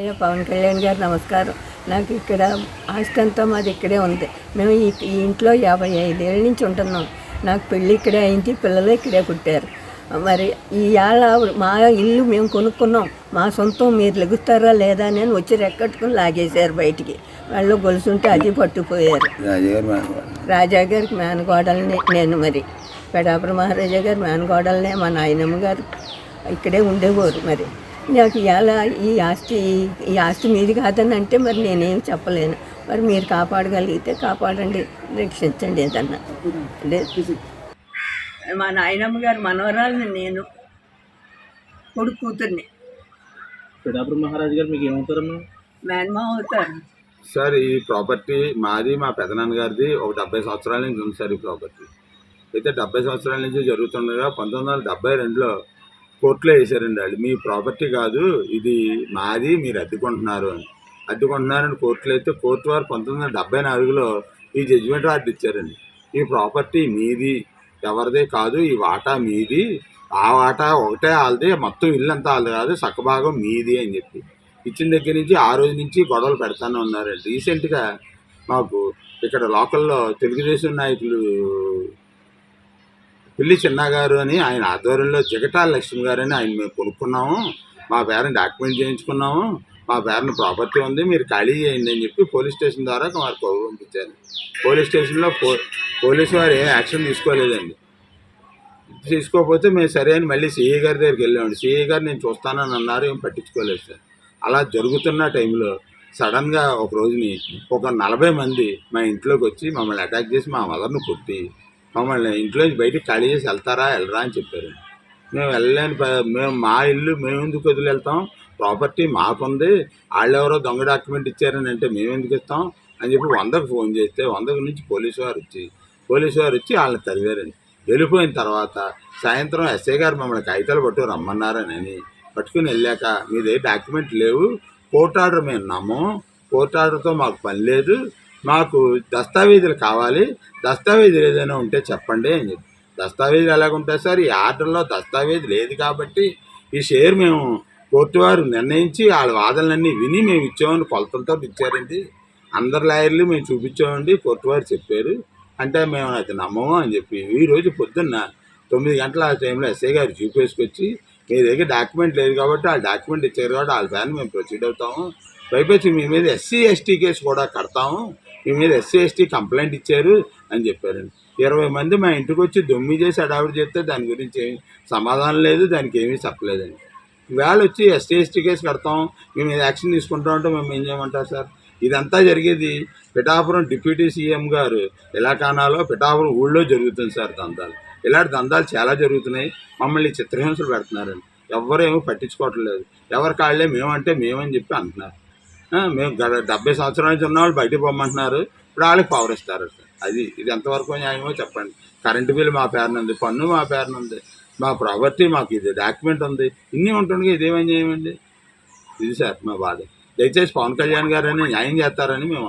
అయ్యా పవన్ కళ్యాణ్ గారు నమస్కారం. నాకు ఇక్కడ ఆస్తి అంతా మాది ఇక్కడే ఉంది. మేము ఈ ఇంట్లో యాభై ఐదేళ్ళ నుంచి ఉంటున్నాం. నాకు పెళ్ళి ఇక్కడే అయింది పిల్లలు ఇక్కడే పుట్టారు. మరి ఇవాళ మా ఇల్లు మేము కొనుక్కున్నాం. మా సొంతం మీరు లెగుస్తారా లేదా అని వచ్చి రెక్కట్టుకుని లాగేశారు బయటికి. వాళ్ళు గొలుసుంటే అది పట్టుకుపోయారు. రాజా గారికి మేనకోడల్ని నేను మరి. పెడాపుర మహారాజా గారు మేనకోడల్నే మా నాయనమ్మ గారు ఇక్కడే ఉండేవారు మరి. నాకు ఇవాళ ఈ ఆస్తి ఈ ఆస్తి మీది కాదని అంటే మరి నేనేం చెప్పలేను. మరి మీరు కాపాడగలిగితే కాపాడండి రక్షించండి ఏదన్నా. అదే మా నాయనమ్మ గారు మనవరాలని నేను కొడుకు కూతుర్ని. పిఠాపురం మహారాజు గారు మీకు ఏమవుతారమ్మా? మేనమామ అవుతారు సార్ ఈ ప్రాపర్టీ మాది మా పెదనాన్న గారిది ఒక డెబ్బై సంవత్సరాల నుంచి ఉంది సార్ ఈ ప్రాపర్టీ. అయితే డెబ్బై సంవత్సరాల నుంచి జరుగుతుండగా పంతొమ్మిది వందల డెబ్బై రెండులో కోర్టులో వేశారండి వాళ్ళు. మీ ప్రాపర్టీ కాదు ఇది మాది మీరు అడ్డుకుంటున్నారు అని. అడ్డుకుంటున్నారని కోర్టులో అయితే కోర్టు వారు పంతొమ్మిది వందల డెబ్బై నాలుగులో ఈ జడ్జిమెంట్ ఆర్డర్ ఇచ్చారండి. ఈ ప్రాపర్టీ మీది ఎవరిదే కాదు ఈ వాటా మీది ఆ వాటా ఒకటే వాళ్ళది మొత్తం ఇల్లు అంతా వాళ్ళది కాదు సగభాగం మీది అని చెప్పి. ఇచ్చిన దగ్గర నుంచి ఆ రోజు నుంచి గొడవలు పెడతానే ఉన్నారు రీసెంట్గా మాకు ఇక్కడ లోకల్లో తెలుగుదేశం నాయకులు పిల్లి చిన్నగారు అని ఆయన ఆధ్వర్యంలో జగటాల లక్ష్మి గారు అని ఆయన మేము కొనుక్కున్నాము. మా పేరుని డాక్యుమెంట్ చేయించుకున్నాము. మా పేరుని ప్రాపర్టీ ఉంది మీరు ఖాళీ చేయండి అని చెప్పి పోలీస్ స్టేషన్ ద్వారా వారు కబురు పంపించారు. పోలీస్ స్టేషన్లో పో పోలీసు వారు ఏం యాక్షన్ తీసుకోలేదండి. తీసుకోకపోతే మేము సరే అని మళ్ళీ సిఐ గారి దగ్గరికి వెళ్ళామండి. సిఐ గారు నేను చూస్తానని అన్నారు ఏం పట్టించుకోలేదు సార్. అలా జరుగుతున్న టైంలో సడన్గా ఒక రోజుని ఒక నలభై మంది మా ఇంట్లోకి వచ్చి మమ్మల్ని అటాక్ చేసి మా మదర్ను కొట్టి మమ్మల్ని ఇంట్లోంచి బయటికి ఖాళీ చేసి వెళ్తారా వెళ్ళరా అని చెప్పారు. మేము వెళ్ళలేని మేము మా ఇల్లు మేము ఎందుకు వదిలి వెళ్తాం ప్రాపర్టీ మాకుంది. వాళ్ళెవరో దొంగ డాక్యుమెంట్ ఇచ్చారని అంటే మేము ఎందుకు ఇస్తాం? అని చెప్పి వందకు ఫోన్ చేస్తే వందకు నుంచి పోలీసు వారు వచ్చి పోలీసు వారు వచ్చి వాళ్ళని తరివారండి. వెళ్ళిపోయిన తర్వాత సాయంత్రం ఎస్ఐ గారు మమ్మల్ని కాగితాలు పట్టు రమ్మన్నారని అని పట్టుకుని వెళ్ళాక మీదే డాక్యుమెంట్ లేవు. కోర్టు ఆర్డర్ మేము నమ్మం. కోర్టు ఆర్డర్తో మాకు పని లేదు. మాకు దస్తావేజులు కావాలి దస్తావేజులు ఏదైనా ఉంటే చెప్పండి అని చెప్పి. దస్తావేజులు ఎలాగుంటాయి సార్? ఈ ఆర్డర్లో దస్తావేజ్ లేదు కాబట్టి ఈ షేర్ మేము కోర్టు వారు నిర్ణయించి వాళ్ళ వాదనలన్నీ విని మేము ఇచ్చామని కొలతలతో ఇచ్చారండి. అందరు లాయర్లు మేము చూపించామండి కోర్టు వారు చెప్పారు. అంటే మేము అది నమ్మము అని చెప్పి. ఈ రోజు పొద్దున్న తొమ్మిది గంటల ఆ టైంలో ఎస్ఐ గారు చూపేసుకొచ్చి మీ దగ్గర డాక్యుమెంట్ లేదు కాబట్టి ఆ డాక్యుమెంట్ ఇచ్చారు కాబట్టి వాళ్ళ ఫ్యాన్ మేము ప్రొసీడ్ అవుతాము. పైపచ్చి మీ మీద ఎస్సీ ఎస్టీ కేసు కూడా కడతాము. ఈ మీద ఎస్సీ ఎస్టీ కంప్లైంట్ ఇచ్చారు అని చెప్పారండి. ఇరవై మంది మా ఇంటికి వచ్చి దొమ్మి చేసి అడావిడి చెప్తే దాని గురించి ఏమి సమాధానం లేదు దానికి ఏమీ చెప్పలేదండి. వేళ వచ్చి ఎస్టీ ఎస్టీ కేసు కడతాం మేము మీద యాక్షన్ తీసుకుంటాం అంటే మేము ఏం చేయమంటారు సార్? ఇదంతా జరిగేది పిఠాపురం డిప్యూటీ సీఎం గారు ఇలాకానాలో పిఠాపురం ఊళ్ళో జరుగుతుంది సార్ దందాలు. ఇలాంటి దందాలు చాలా జరుగుతున్నాయి. మమ్మల్ని చిత్రహింసలు పెడుతున్నారండి. ఎవ్వరేమో పట్టించుకోవట్లేదు. ఎవరి కాళ్ళే మేమంటే మేమని చెప్పి అంటున్నారు. మేము గత డెబ్బై సంవత్సరాల నుంచి ఉన్నవాళ్ళు బయటకు పొమ్మంటున్నారు. ఇప్పుడు వాళ్ళకి పవర్ ఇస్తారు అది ఇది ఎంతవరకు న్యాయమో చెప్పండి. కరెంటు బిల్లు మా పేరున ఉంది పన్ను మా పేరున ఉంది మా ప్రాపర్టీ మాకు ఇది డాక్యుమెంట్ ఉంది ఇన్ని ఉంటుండగా ఇదేమని చేయమండి? ఇది సార్ మా బాధ. దయచేసి పవన్ కళ్యాణ్ గారని న్యాయం చేస్తారని మేము